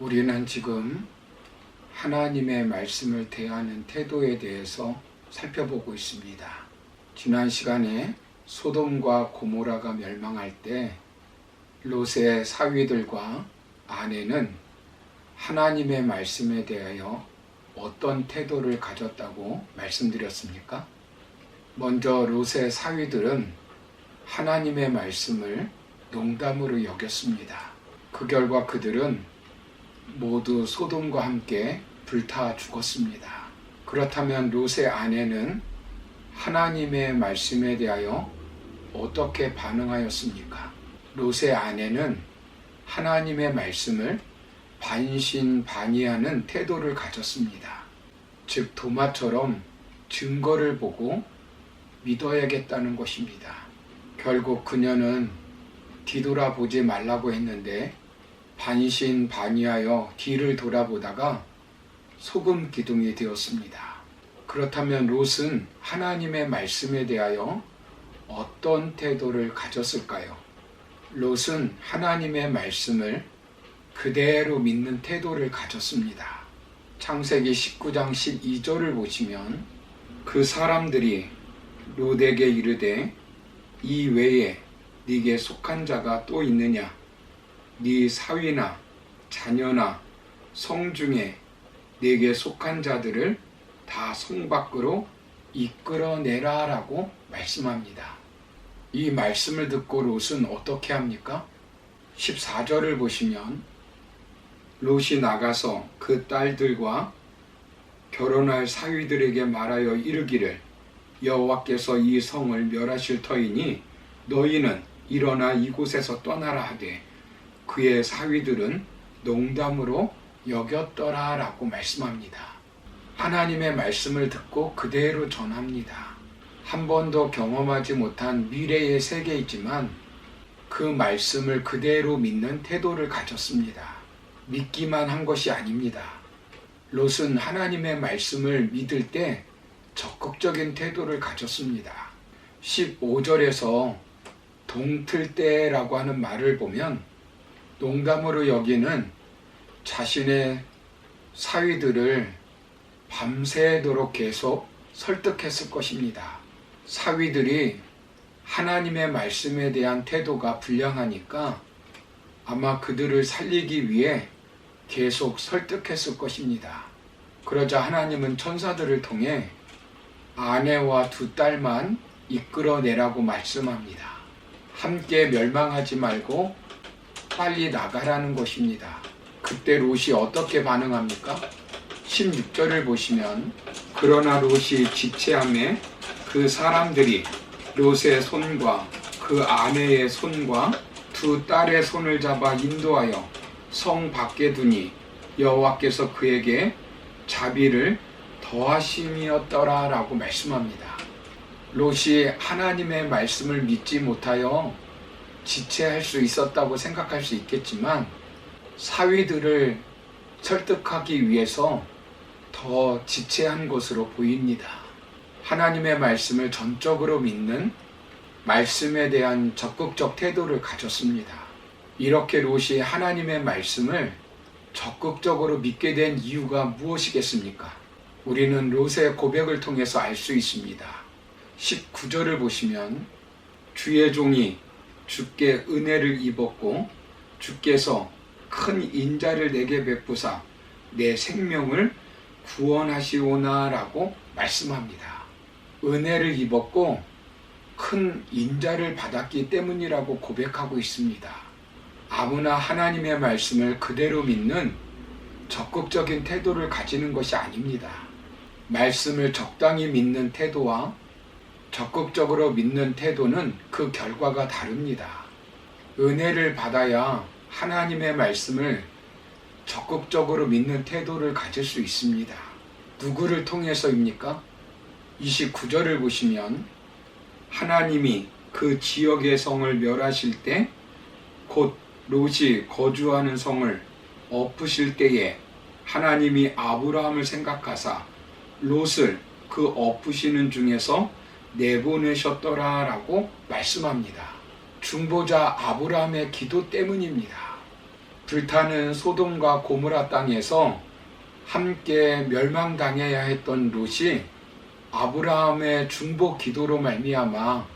우리는 지금 하나님의 말씀을 대하는 태도에 대해서 살펴보고 있습니다. 지난 시간에 소돔과 고모라가 멸망할 때 롯의 사위들과 아내는 하나님의 말씀에 대하여 어떤 태도를 가졌다고 말씀드렸습니까? 먼저 롯의 사위들은 하나님의 말씀을 농담으로 여겼습니다. 그 결과 그들은 모두 소돔과 함께 불타 죽었습니다. 그렇다면 롯의 아내는 하나님의 말씀에 대하여 어떻게 반응하였습니까? 롯의 아내는 하나님의 말씀을 반신반의하는 태도를 가졌습니다. 즉 도마처럼 증거를 보고 믿어야겠다는 것입니다. 결국 그녀는 뒤돌아보지 말라고 했는데 반신반의하여 뒤를 돌아보다가 소금 기둥이 되었습니다. 그렇다면 롯은 하나님의 말씀에 대하여 어떤 태도를 가졌을까요? 롯은 하나님의 말씀을 그대로 믿는 태도를 가졌습니다. 창세기 19장 12절을 보시면 그 사람들이 롯에게 이르되 이 외에 네게 속한 자가 또 있느냐 네 사위나 자녀나 성 중에 네게 속한 자들을 다 성 밖으로 이끌어내라 라고 말씀합니다. 이 말씀을 듣고 롯은 어떻게 합니까? 14절을 보시면 롯이 나가서 그 딸들과 결혼할 사위들에게 말하여 이르기를 여호와께서 이 성을 멸하실 터이니 너희는 일어나 이곳에서 떠나라 하되 그의 사위들은 농담으로 여겼더라 라고 말씀합니다. 하나님의 말씀을 듣고 그대로 전합니다. 한 번도 경험하지 못한 미래의 세계이지만 그 말씀을 그대로 믿는 태도를 가졌습니다. 믿기만 한 것이 아닙니다. 롯은 하나님의 말씀을 믿을 때 적극적인 태도를 가졌습니다. 15절에서 동틀 때라고 하는 말을 보면 농담으로 여기는 자신의 사위들을 밤새도록 계속 설득했을 것입니다. 사위들이 하나님의 말씀에 대한 태도가 불량하니까 아마 그들을 살리기 위해 계속 설득했을 것입니다. 그러자 하나님은 천사들을 통해 아내와 두 딸만 이끌어내라고 말씀합니다. 함께 멸망하지 말고 빨리 나가라는 것입니다. 그때 롯이 어떻게 반응합니까? 16절을 보시면 그러나 롯이 지체함에 그 사람들이 롯의 손과 그 아내의 손과 두 딸의 손을 잡아 인도하여 성 밖에 두니 여호와께서 그에게 자비를 더하심이었더라라고 말씀합니다. 롯이 하나님의 말씀을 믿지 못하여 지체할 수 있었다고 생각할 수 있겠지만 사위들을 설득하기 위해서 더 지체한 것으로 보입니다. 하나님의 말씀을 전적으로 믿는 말씀에 대한 적극적 태도를 가졌습니다. 이렇게 롯이 하나님의 말씀을 적극적으로 믿게 된 이유가 무엇이겠습니까? 우리는 롯의 고백을 통해서 알 수 있습니다. 19절을 보시면 주의 종이 주께 은혜를 입었고 주께서 큰 인자를 내게 베푸사 내 생명을 구원하시오나라고 말씀합니다. 은혜를 입었고 큰 인자를 받았기 때문이라고 고백하고 있습니다. 아무나 하나님의 말씀을 그대로 믿는 적극적인 태도를 가지는 것이 아닙니다. 말씀을 적당히 믿는 태도와 적극적으로 믿는 태도는 그 결과가 다릅니다. 은혜를 받아야 하나님의 말씀을 적극적으로 믿는 태도를 가질 수 있습니다. 누구를 통해서입니까? 29절을 보시면 하나님이 그 지역의 성을 멸하실 때 곧 롯이 거주하는 성을 엎으실 때에 하나님이 아브라함을 생각하사 롯을 그 엎으시는 중에서 내보내셨더라라고 말씀합니다. 중보자 아브라함의 기도 때문입니다. 불타는 소돔과 고모라 땅에서 함께 멸망당해야 했던 롯이 아브라함의 중보 기도로 말미암아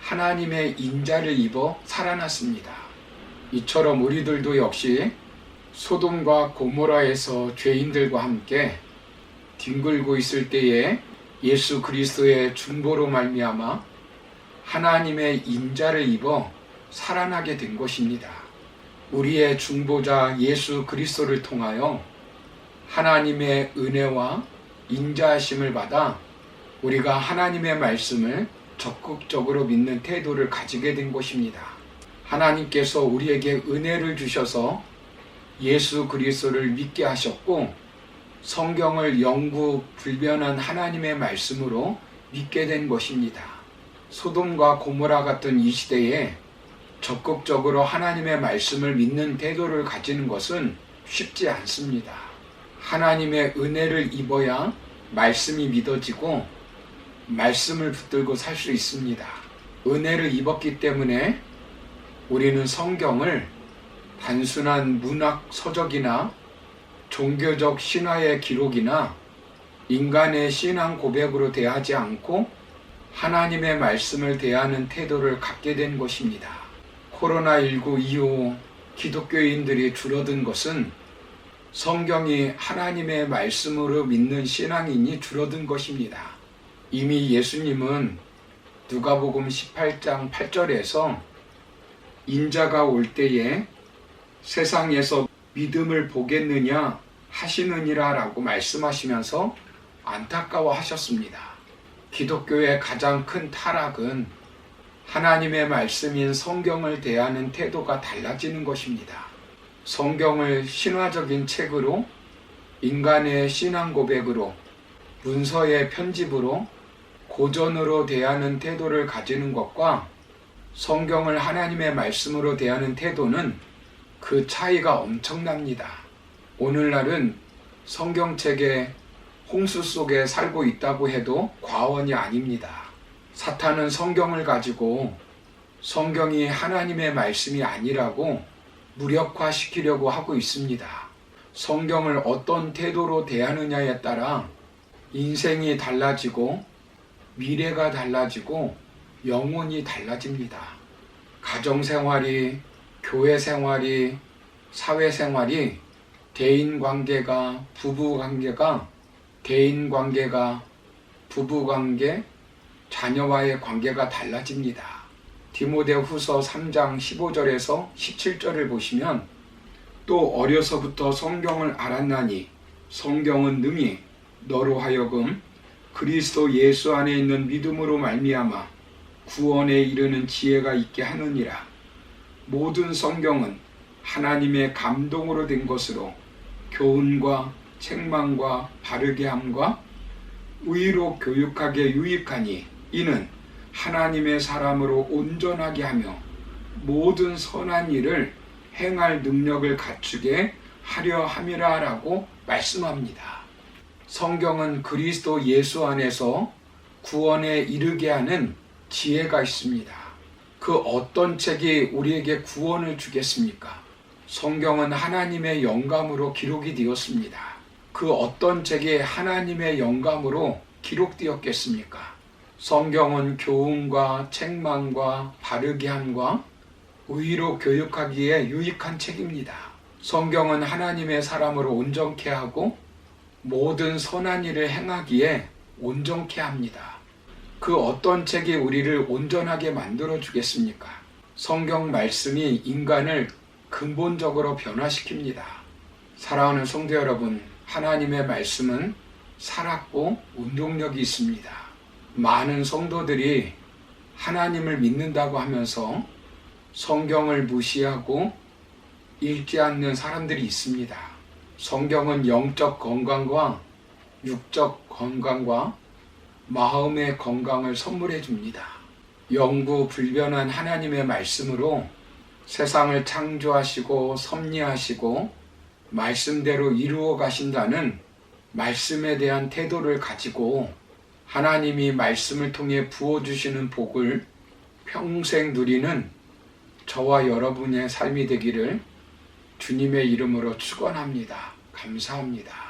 하나님의 인자를 입어 살아났습니다. 이처럼 우리들도 역시 소돔과 고모라에서 죄인들과 함께 뒹굴고 있을 때에 예수 그리스도의 중보로 말미암아 하나님의 인자를 입어 살아나게 된 것입니다. 우리의 중보자 예수 그리스도를 통하여 하나님의 은혜와 인자하심을 받아 우리가 하나님의 말씀을 적극적으로 믿는 태도를 가지게 된 것입니다. 하나님께서 우리에게 은혜를 주셔서 예수 그리스도를 믿게 하셨고 성경을 영구 불변한 하나님의 말씀으로 믿게 된 것입니다. 소돔과 고모라 같은 이 시대에 적극적으로 하나님의 말씀을 믿는 태도를 가지는 것은 쉽지 않습니다. 하나님의 은혜를 입어야 말씀이 믿어지고 말씀을 붙들고 살 수 있습니다. 은혜를 입었기 때문에 우리는 성경을 단순한 문학 서적이나 종교적 신화의 기록이나 인간의 신앙 고백으로 대하지 않고 하나님의 말씀을 대하는 태도를 갖게 된 것입니다. 코로나19 이후 기독교인들이 줄어든 것은 성경이 하나님의 말씀으로 믿는 신앙인이 줄어든 것입니다. 이미 예수님은 누가복음 18장 8절에서 인자가 올 때에 세상에서 믿음을 보겠느냐 하시느니라 라고 말씀하시면서 안타까워 하셨습니다. 기독교의 가장 큰 타락은 하나님의 말씀인 성경을 대하는 태도가 달라지는 것입니다. 성경을 신화적인 책으로 인간의 신앙 고백으로 문서의 편집으로 고전으로 대하는 태도를 가지는 것과 성경을 하나님의 말씀으로 대하는 태도는 그 차이가 엄청납니다. 오늘날은 성경책의 홍수 속에 살고 있다고 해도 과언이 아닙니다. 사탄은 성경을 가지고 성경이 하나님의 말씀이 아니라고 무력화시키려고 하고 있습니다. 성경을 어떤 태도로 대하느냐에 따라 인생이 달라지고 미래가 달라지고 영혼이 달라집니다. 가정 생활이, 교회 생활이, 사회 생활이 대인 관계가, 부부 관계가, 대인 관계가, 부부 관계, 자녀와의 관계가 달라집니다. 디모데 후서 3장 15절에서 17절을 보시면 또 어려서부터 성경을 알았나니 성경은 능히 너로 하여금 그리스도 예수 안에 있는 믿음으로 말미암아 구원에 이르는 지혜가 있게 하느니라. 모든 성경은 하나님의 감동으로 된 것으로 교훈과 책망과 바르게 함과 의로 교육하게 유익하니 이는 하나님의 사람으로 온전하게 하며 모든 선한 일을 행할 능력을 갖추게 하려 함이라라고 말씀합니다. 성경은 그리스도 예수 안에서 구원에 이르게 하는 지혜가 있습니다. 그 어떤 책이 우리에게 구원을 주겠습니까? 성경은 하나님의 영감으로 기록이 되었습니다. 그 어떤 책이 하나님의 영감으로 기록되었겠습니까? 성경은 교훈과 책망과 바르게 함과 의로 교육하기에 유익한 책입니다. 성경은 하나님의 사람으로 온전케 하고 모든 선한 일을 행하기에 온전케 합니다. 그 어떤 책이 우리를 온전하게 만들어 주겠습니까? 성경 말씀이 인간을 근본적으로 변화시킵니다. 사랑하는 성도 여러분, 하나님의 말씀은 살았고 운동력이 있습니다. 많은 성도들이 하나님을 믿는다고 하면서 성경을 무시하고 읽지 않는 사람들이 있습니다. 성경은 영적 건강과 육적 건강과 마음의 건강을 선물해 줍니다. 영구 불변한 하나님의 말씀으로 세상을 창조하시고 섭리하시고 말씀대로 이루어 가신다는 말씀에 대한 태도를 가지고 하나님이 말씀을 통해 부어주시는 복을 평생 누리는 저와 여러분의 삶이 되기를 주님의 이름으로 축원합니다. 감사합니다.